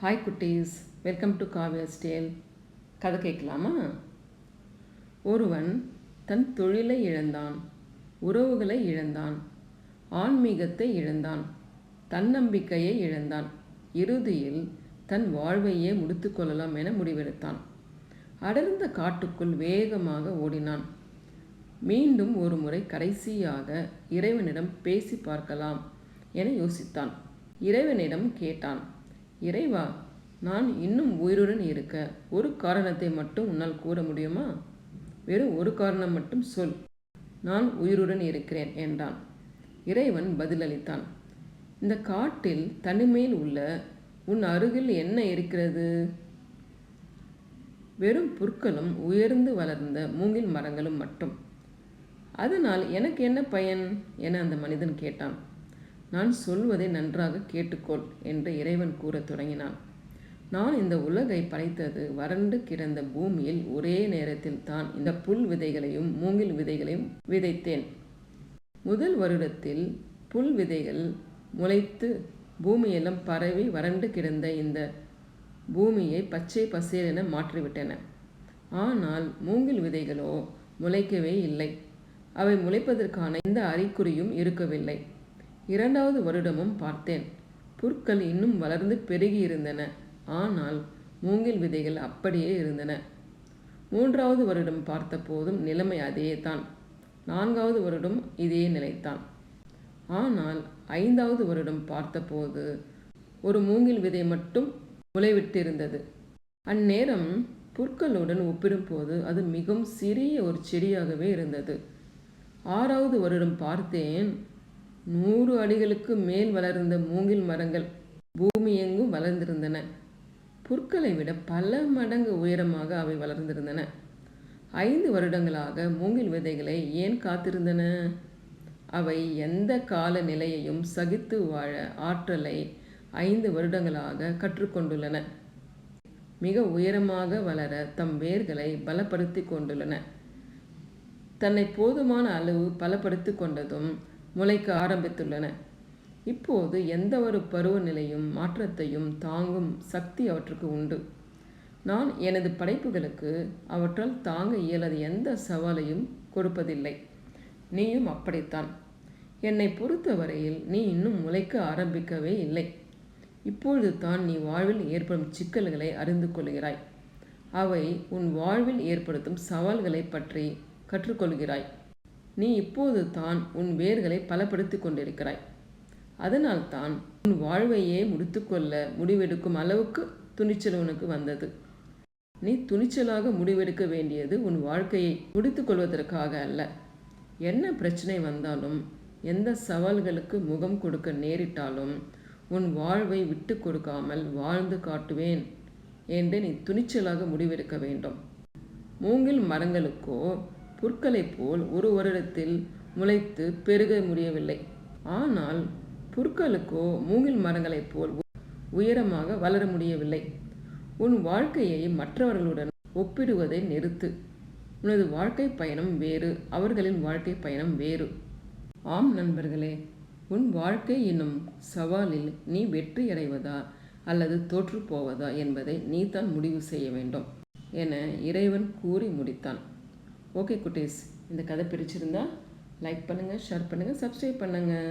Hi குட்டீஸ். Welcome to Kavya ஸ்டேல் கதை கேட்கலாமா? ஒருவன் தன் தொழிலை இழந்தான் உறவுகளை இழந்தான் ஆன்மீகத்தை இழந்தான் தன்னம்பிக்கையை இழந்தான். இறுதியில் தன் வாழ்வையே முடித்து கொள்ளலாம் என முடிவெடுத்தான். அடர்ந்த காட்டுக்குள் வேகமாக ஓடினான். மீண்டும் ஒரு முறை கடைசியாக இறைவனிடம் பேசி பார்க்கலாம் என யோசித்தான். இறைவனிடம் கேட்டான் இறைவா நான் இன்னும் உயிருடன் இருக்க ஒரு காரணத்தை மட்டும் உன்னால் கூற முடியுமா? வெறும் ஒரு காரணம் மட்டும் சொல். நான் உயிருடன் இருக்கிறேன் என்றான். இறைவன் பதிலளித்தான். இந்த காட்டில் தனிமையில் உள்ள உன் அருகில் என்ன இருக்கிறது? வெறும் புற்களும் உயர்ந்து வளர்ந்த மூங்கில் மரங்களும் மட்டும். அதனால் எனக்கு என்ன பயன்? என அந்த மனிதன் கேட்டான். நான் சொல்வதை நன்றாக கேட்டுக்கொள் என்று இறைவன் கூறத் தொடங்கினான். நான் இந்த உலகை படைத்தது வறண்டு கிடந்த பூமியில் ஒரே நேரத்தில் தான் இந்த புல் விதைகளையும் மூங்கில் விதைகளையும் விதைத்தேன். முதல் வருடத்தில் புல் விதைகள் முளைத்து பூமியெல்லாம் பரவி வறண்டு கிடந்த இந்த பூமியை பச்சை பசேலென மாற்றிவிட்டன. ஆனால் மூங்கில் விதைகளோ முளைக்கவே இல்லை. அவை முளைப்பதற்கான எந்த அறிகுறியும் இருக்கவில்லை. இரண்டாவது வருடமும் பார்த்தேன். புற்கள் இன்னும் வளர்ந்து பெருகி இருந்தன. ஆனால் மூங்கில் விதைகள் அப்படியே இருந்தன. மூன்றாவது வருடம் பார்த்த போதும் நிலைமை அதே தான் நான்காவது வருடம் இதே நிலைத்தான் ஆனால் ஐந்தாவது வருடம் பார்த்தபோது ஒரு மூங்கில் விதை மட்டும் முளைவிட்டிருந்தது. அந்நேரம் புற்களுடன் ஒப்பிடும்போது அது மிகவும் சிறிய ஒரு செடியாகவே இருந்தது. ஆறாவது வருடம் பார்த்தேன். நூறு அடிகளுக்கு மேல் வளர்ந்த மூங்கில் மரங்கள் பூமி எங்கும் வளர்ந்திருந்தன. புற்களை விட பல மடங்கு உயரமாக அவை வளர்ந்திருந்தன. ஐந்து வருடங்களாக மூங்கில் விதைகளை ஏன் காத்திருந்தன? அவை எந்த கால நிலையையும் சகித்து வாழ ஆற்றலை ஐந்து வருடங்களாக கற்றுக்கொண்டுள்ளன. மிக உயரமாக வளர தம் வேர்களை பலப்படுத்தி கொண்டுள்ளன. தன்னை போதுமான அளவு பலப்படுத்தி கொண்டதும் முளைக்க ஆரம்பித்துள்ளன. இப்போது எந்த ஒரு பருவநிலையும் மாற்றத்தையும் தாங்கும் சக்தி அவற்றுக்கு உண்டு. நான் எனது படைப்புகளுக்கு அவற்றால் தாங்க இயலாத எந்த சவாலையும் கொடுப்பதில்லை. நீயும் அப்படித்தான். என்னை பொறுத்தவரையில் நீ இன்னும் முளைக்க ஆரம்பிக்கவே இல்லை. இப்பொழுது தான் நீ வாழ்வில் ஏற்படும் சிக்கல்களை அறிந்து கொள்கிறாய். அவை உன் வாழ்வில் ஏற்படுத்தும் சவால்களை பற்றி கற்றுக்கொள்கிறாய். நீ இப்போது தான் உன் வேர்களை பலப்படுத்தி கொண்டிருக்கிறாய். அதனால்தான் உன் வாழ்வையே முடித்துக்கொள்ள முடிவெடுக்கும் அளவுக்கு துணிச்சல் உனக்கு வந்தது. நீ துணிச்சலாக முடிவெடுக்க வேண்டியது உன் வாழ்க்கையை முடித்துக்கொள்வதற்காக அல்ல. என்ன பிரச்சனை வந்தாலும் எந்த சவால்களுக்கு முகம் கொடுக்க நேரிட்டாலும் உன் வாழ்வை விட்டு கொடுக்காமல் வாழ்ந்து காட்டுவேன் என்று நீ துணிச்சலாக முடிவெடுக்க வேண்டும். மூங்கில் மரங்களுக்கோ புற்களைப் போல் ஒரு வருடத்தில் முளைத்து பெருக முடியவில்லை. ஆனால் புற்களுக்கோ மூங்கில் மரங்களைப் போல் உயரமாக வளர முடியவில்லை. உன் வாழ்க்கையை மற்றவர்களுடன் ஒப்பிடுவதை நிறுத்து. உனது வாழ்க்கை பயணம் வேறு அவர்களின் வாழ்க்கை பயணம் வேறு. ஆம் நண்பர்களே உன் வாழ்க்கை என்னும் சவாலில் நீ வெற்றி அடைவதா அல்லது தோற்றுப்போவதா என்பதை நீ தான் முடிவு செய்ய வேண்டும் என இறைவன் கூறி முடித்தான். ஓகே குட்டீஸ் இந்த கதை பிடிச்சிருந்தா லைக் பண்ணுங்கள் ஷேர் பண்ணுங்கள் சப்ஸ்கிரைப் பண்ணுங்கள்